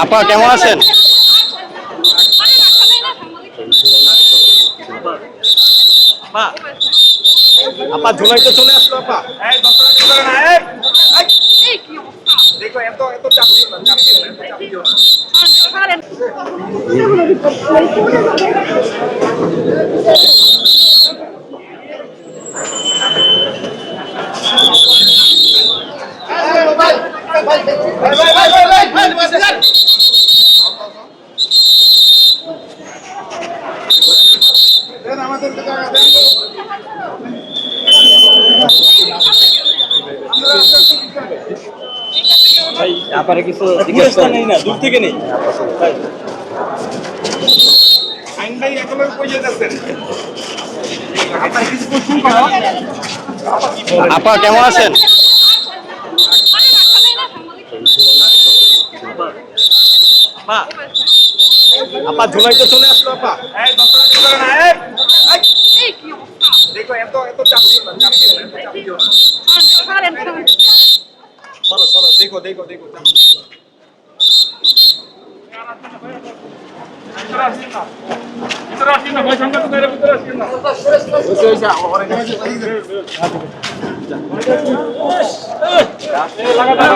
আপা কেমন আছেন আপা জুলাই তো চলে আসলো আপা এই দশ টাকা করে না, এই, এই। দেখো এত এত চাপ দিও না চাপ দিও না এত চাপ দিও না আপারে কিছু জিজ্ঞেস নেই না দূর থেকে নেই। আইন ভাই একেবারে আপনার প্রশ্ন করো আপা কেমন আছেন? আপা আপা জুলাই তো চলে আসলো আপা এই দশ টাকা করে না, এই, এই। দেখো এত এত চাপ দিও না চাপ দিও না এত চাপ দিও না সরো সরো দেখো দেখো দেখো চাপ দিও না। ভিতরে